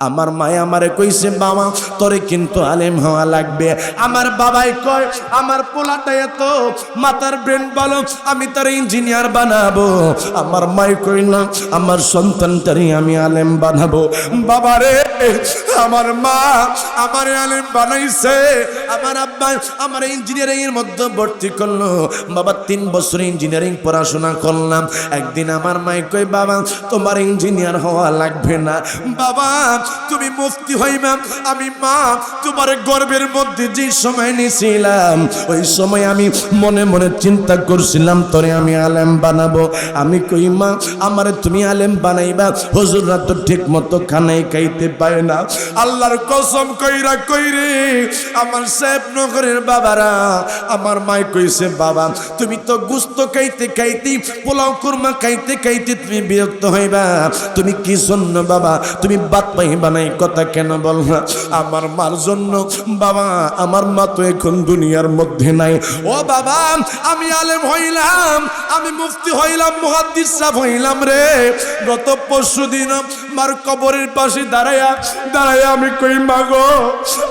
আমার মায় আমারে কইছে, বাবা, তোরে কিন্তু আলেম হওয়া লাগবে। আমার বাবাই কয়, আমার পোলাটা এত মাতার ব্রেন বলো আমি তার ইঞ্জিনিয়ার বানাবো। আমার মাই না, আমার সন্তানটারই আমি আলেম বানাবো। বাবারে, আমার মা আমার আলেম বানাইছে। আমার আব্বা আমার ইঞ্জিনিয়ারিং এর মধ্যে ভর্তি করল। বাবা, তিন বছর ইঞ্জিনিয়ারিং পড়াশোনা করলাম। একদিন আমার মাই কই বাবা, তোমার ইঞ্জিনিয়ার হওয়া লাগবে না। বাবা তুমি মুফতি হইবা আমি মা, তোমার গর্বের মধ্যে যে সময় নিয়েছিলাম, ওই সময় আমি মনে মনে চিন্তা করছিলাম, তোরে আমি আলেম বানাবো। আমি কই, মা, আমারে তুমি আলেম বানাইবা, হুজুররা তো ঠিক মতো খানাই খাইতে পায় না। আল্লাহর কসম কইরা কইরে আমার সাহেব নগরের বাবারা, আমার মাই কইছে, বাবা, তুমি তো গুস্ত খাইতে খাইতে, পোলাও কুরমা খাইতে খাইতে তুমি বিরক্ত হইবা। তুমি কি জন্য, বাবা? তুমি বাদ পাইবা নাই কথা কেন বল না? আমার মার জন্য, বাবা, আমার মা তো এখন দুনিয়ার মধ্যে নাই। ও বাবা, আমি আলেম হইলাম, আমি মুফতি হইলাম, মুহাদ্দিস সাহেব হইলাম রে। গত পরশু দিন মার কবরের পাশে দাঁড়ায়া দাঁড়ায়া আমি কই মাগো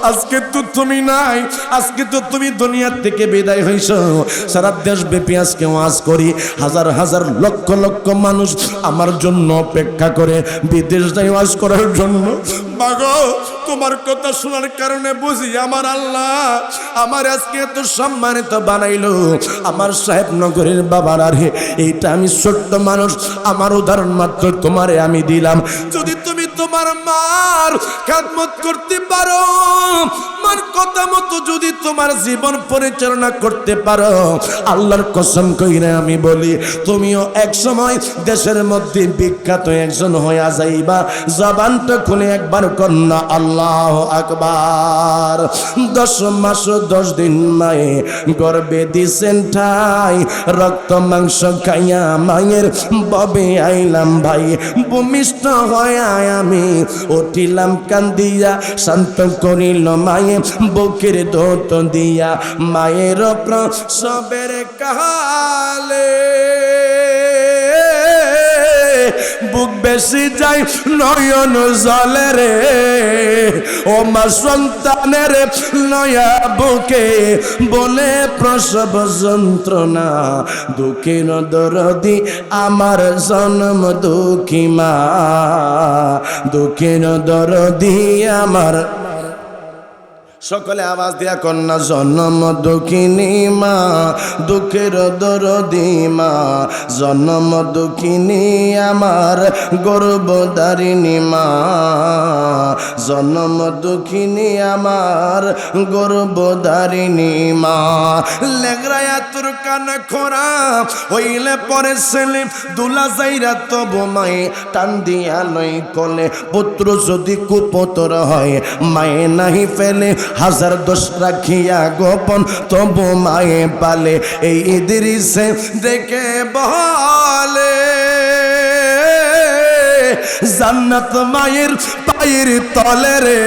আজকে তো তুমি নাই, আজকে তো তুমি দুনিয়ার থেকে বিদায় হইছ। সারা দেশ ব্যাপী আজকে ওয়াজ করি, হাজার হাজার লক্ষ লক্ষ মানুষ আমার জন্য অপেক্ষা করে বিদেশ যায় ওয়াজ করার জন্য তোমার কথা শোনার কারণে বুঝি আমার আল্লাহ আমার আজকে এত সম্মানিত বানাইলো। আমার সাহেব নগরের বাবার আরে এইটা আমি ছোট্ট মানুষ, আমার উদাহরণ মাত্র তোমারে আমি দিলাম। যদি তুমি তোমার মার খাদমত করতে পারো মার কথা মতো যদি তোমার জীবন পরিচালনা করতে পারো, আল্লাহর কসম কইরে আমি বলি, তুমিও এক সময় দেশের মধ্যে বিখ্যাত একজন হইয়া যাইবা। জবানটা একবার কন্যা, আল্লাহ আকবার। দশ মাস দশ দিন গর্বে দিছেন ঠাই, রক্ত, মাংস খাইয়া মায়ের ববে আইলাম ভাই। ভূমিষ্ঠ হয়ে আমি উঠিলাম, কান্দিয়া শান্ত করিল মায়ে বুকের দোত দিয়া মায়ের প্রসবের কালে। বুক বেশি যাই নয়ন জলে রে। ও মা সন্তানের নয়া বুকে বলে প্রসব যন্ত্রণা। দুঃখের দরদি, আমার জন্ম দুঃখী মা। দুঃখের দরদি, আমার সকলে আওয়াজ দিয়া কন্যা জন্ম দুঃখিনী মা দুঃখের দরদি জন্ম দুঃখিনী আমার গর্বদারিণী মা। জন্ম দুঃখিনী আমার গর্বদারিণী মা। লেগরায়া তোর কান খোরা হইলে পরে ছেলে দুলা যাইরা তব মায়ে টান দিয়া লই কলে। পুত্র যদি কুপতর হয়, মায়ে নাহি ফেলে। হাজার দোষ রাখিয়া গোপন তবু মায়ে পালে। এই ইদরিসে দেখে বলে, জান্নাত মায়ের পায়ের তলে রে।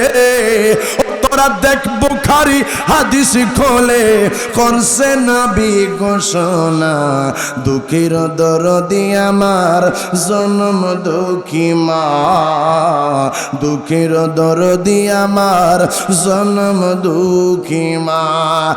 তোরা দেখ বুখারি হাদিস খোলে। করছে নবী ঘোষণা? দুঃখের দরদি আমার, জন্ম দুঃখী মা। দুঃখের দরদি আমার, জন্ম দুঃখী মা।